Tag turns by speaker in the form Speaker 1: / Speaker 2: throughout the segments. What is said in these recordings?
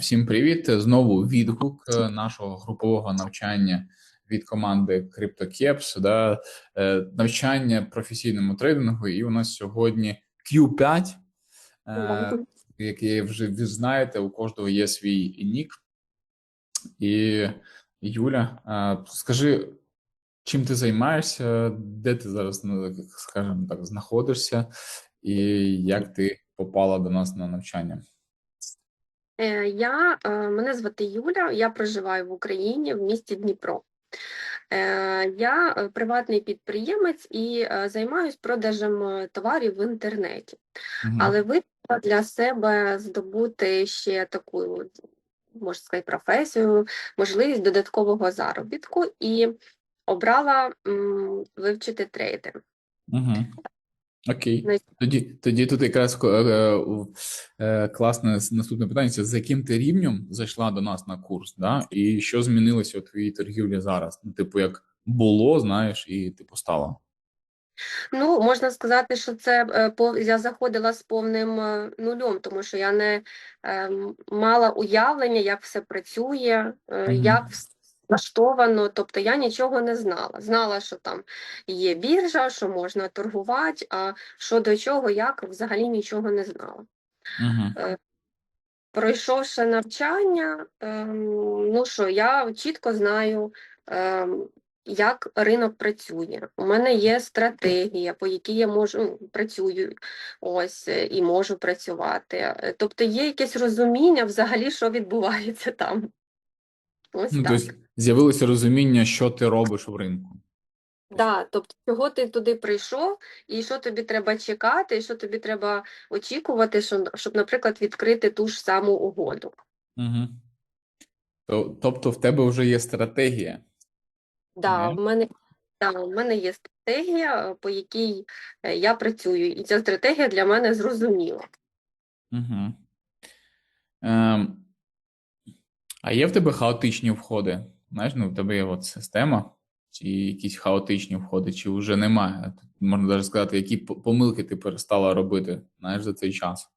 Speaker 1: Всім привіт! Знову відгук е, нашого групового навчання від команди CryptoCaps, да, е, навчання професійному трейдингу. І у нас сьогодні Q5, е, який вже ви знаєте, у кожного є свій нік. І Юля, е, скажи, чим ти займаєшся, де ти зараз, ну, скажімо так, знаходишся, і як ти попала до нас на навчання?
Speaker 2: Е, Я е, мене звати Юля, я проживаю в Україні в місті Дніпро. Е, Я приватний підприємець і займаюся продажем товарів в інтернеті.
Speaker 1: Мгм.
Speaker 2: Але вирішила для себе здобути ще таку, можна сказати, професію, можливість додаткового заробітку і обрала м, вивчити трейдинг.
Speaker 1: Угу. Окей. Тоді, тоді тут якраз ко- е, е, класне наступне питання: це за яким ти рівнем зайшла до нас на курс, да? і що змінилося у твоїй торгівлі зараз? Ну, типу, як було, знаєш, і типу стало.
Speaker 2: Ну, можна сказати, що це е, я заходила з повним е, нульом, тому що я не е, мала уявлення, як все працює, е, як все влаштовано. Тобто я нічого не знала. Знала, що там є біржа, що можна торгувати, а що до чого, як взагалі нічого не знала.
Speaker 1: Угу.
Speaker 2: Пройшовши навчання, ем, ну що, я чітко знаю, ем, як ринок працює. У мене є стратегія, по якій я можу ну, працюю ось е, і можу працювати. Е, Тобто є якесь розуміння взагалі, що відбувається там. Ось
Speaker 1: Ну,
Speaker 2: так.
Speaker 1: тобто з'явилося розуміння, що ти робиш в ринку.
Speaker 2: Да, тобто, чого ти туди прийшов, і що тобі треба чекати, і що тобі треба очікувати, щоб, наприклад, відкрити ту ж саму угоду.
Speaker 1: Угу. Тобто в тебе вже є стратегія.
Speaker 2: Да, в мене, да, в мене є стратегія, по якій е, я працюю, і ця стратегія для мене зрозуміла.
Speaker 1: Угу. Ем, а є в тебе хаотичні входи? Знаєш, ну в тебе є от система, чи якісь хаотичні входи, чи вже немає? Тут можна навіть сказати, які помилки ти перестала робити, знаєш, за цей час.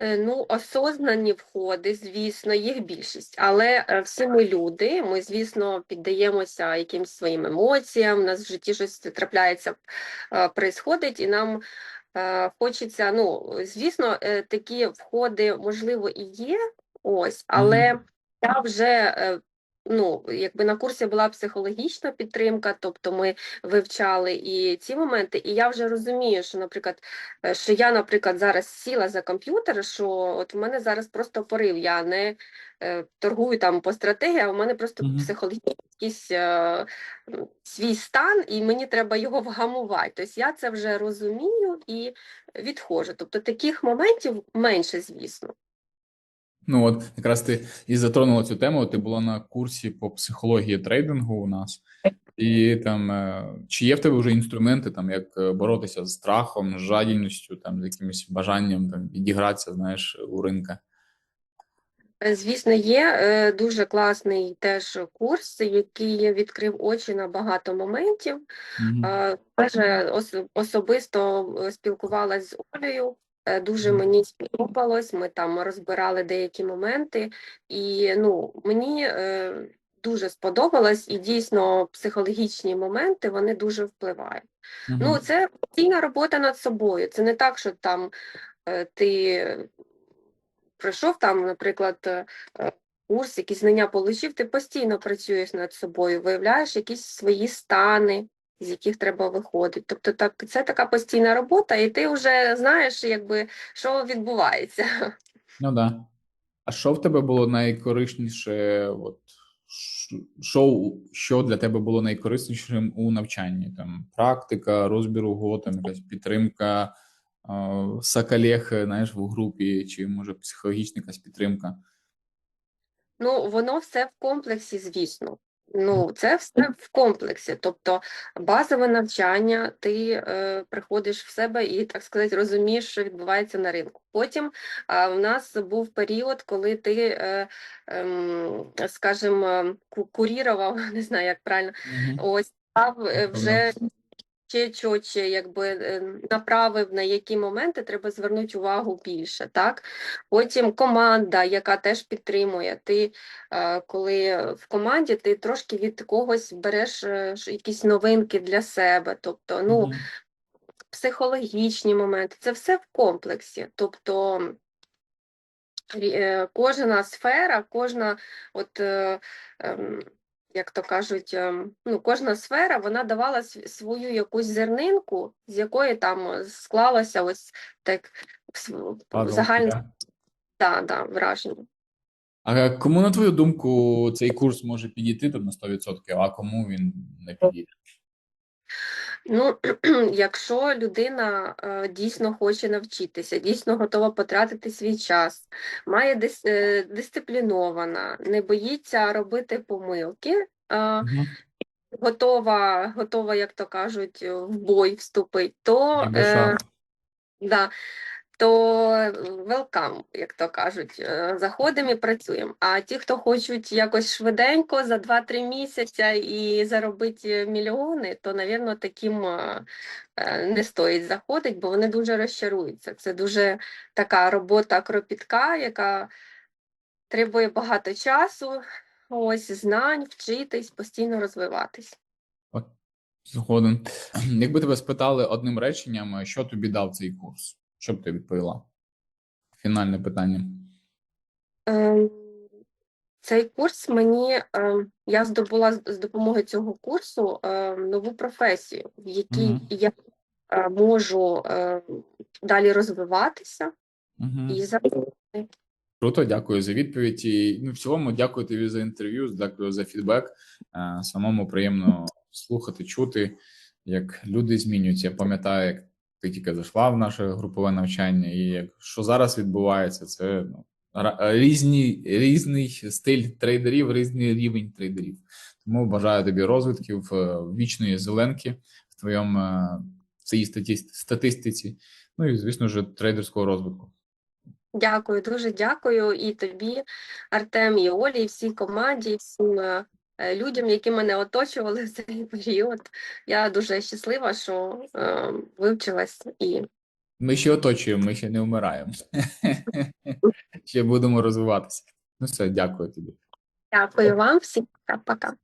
Speaker 2: Е, Ну, осознані входи, звісно, їх більшість, але е, всі ми люди, ми, звісно, піддаємося якимсь своїм емоціям, у нас в житті щось трапляється, е, происходить, і нам хочеться, ну, звісно, такі входи, можливо, і є, ось, але я вже, е, ну, якби на курсі була психологічна підтримка, тобто ми вивчали і ці моменти, і я вже розумію, що, наприклад, Е, що я, наприклад, зараз сіла за комп'ютер, що от в мене зараз просто порив, я не е, торгую там по стратегії, а в мене просто
Speaker 1: Мгм.
Speaker 2: психологічний якийсь е, свій стан, і мені треба його вгамувати. Тобто я це вже розумію і відходжу. Тобто таких моментів менше, звісно.
Speaker 1: Ну от якраз ти і затронула цю тему. Ти була на курсі по психології трейдингу у нас, і там е, чи є в тебе вже інструменти, там як е, боротися з страхом, з жадібністю, там з якимось бажанням там відігратися, знаєш, у ринка.
Speaker 2: Е, Звісно, є дуже класний теж курс, який відкрив очі на багато моментів. Е, Теж особисто спілкувалась з Олею. Е, Дуже мені сподобалось. Ми там розбирали деякі моменти, і ну мені е, дуже сподобалось, і дійсно психологічні моменти вони дуже впливають. Ну, це постійна робота над собою. Це не так, що там е, ти пройшов там, наприклад, курс, якісь знання получив, ти постійно працюєш над собою, виявляєш якісь свої стани, з яких треба виходити. Тобто так, це така постійна робота, і ти вже знаєш, якби, що відбувається.
Speaker 1: Ну да. А що в тебе було найкорисніше? От що, що для тебе було найкориснішим у навчанні? Там практика, розбір угод, там якась підтримка, сакалех, знаєш, в групі, чи може психологічна якась підтримка?
Speaker 2: Ну, воно все в комплексі, звісно. Ну, це все в комплексі. Тобто базове навчання, ти е, приходиш в себе і, так сказати, розумієш, що відбувається на ринку. Потім е, в нас був період, коли ти, е, е, скажімо, курірував, не знаю, як правильно,
Speaker 1: Мгм.
Speaker 2: ось став е, вже ще чотче якби е, направив, на які моменти треба звернути увагу більше. Так? Потім команда, яка теж підтримує. Ти, е, коли в команді, ти трошки від когось береш е, якісь новинки для себе. Тобто, ну,
Speaker 1: Мгм.
Speaker 2: психологічні моменти, це все в комплексі. Тобто е, кожна сфера, кожна, от, е, ем, як то кажуть, ем, ну, кожна сфера вона давала св- свою якусь зернинку, з якої там склалося ось так загальне
Speaker 1: да,
Speaker 2: да, враження.
Speaker 1: А кому, на твою думку, цей курс може підійти там на 100%, а кому він не підійде?
Speaker 2: Ну, якщо людина е, дійсно хоче навчитися, дійсно готова потратити свій час, має дис, е, дисциплінована, не боїться робити помилки,
Speaker 1: Мгм.
Speaker 2: готова, готова, як то кажуть, в бой вступити, то, е, да, то welcome, як то кажуть, е, заходимо і працюємо. А ті, хто хочуть якось швиденько за 2-3 місяці і заробити мільйони, то, навірно, таким е, е, не стоїть заходити, бо вони дуже розчаруються. Це дуже така робота кропітка, яка требує багато часу, ось знань, вчитись, постійно розвиватись.
Speaker 1: Згоден. Якби тебе спитали одним реченням, що тобі дав цей курс? Що б ти відповіла? Фінальне питання.
Speaker 2: Ем, Цей курс мені ем, я здобула з допомогою цього курсу ем, нову професію, в якій
Speaker 1: Мгм.
Speaker 2: я е, можу далі розвиватися
Speaker 1: Угу.
Speaker 2: і за
Speaker 1: Круто, дякую за відповідь. І ну, в цілому, дякую тобі за інтерв'ю, дякую за фідбек. Е, Самому приємно слухати, чути, як люди змінюються. Я пам'ятаю, як ти тільки зайшла в наше групове навчання, і як що зараз відбувається, це ну, різні, різний стиль трейдерів, різний рівень трейдерів. Тому бажаю тобі розвитків, е, вічної зеленки в твоєму е, цій статистиці. Ну і звісно ж, трейдерського розвитку.
Speaker 2: Дякую, дуже дякую і тобі, Артем, і Олі, і всій команді, і всім е, людям, які мене оточували в цей період. Я дуже щаслива, що е, вивчилась і
Speaker 1: Ми ще оточуємо, ми ще не вмираємо. ще будемо розвиватися. Ну все, дякую тобі.
Speaker 2: дякую вам всім. Пока.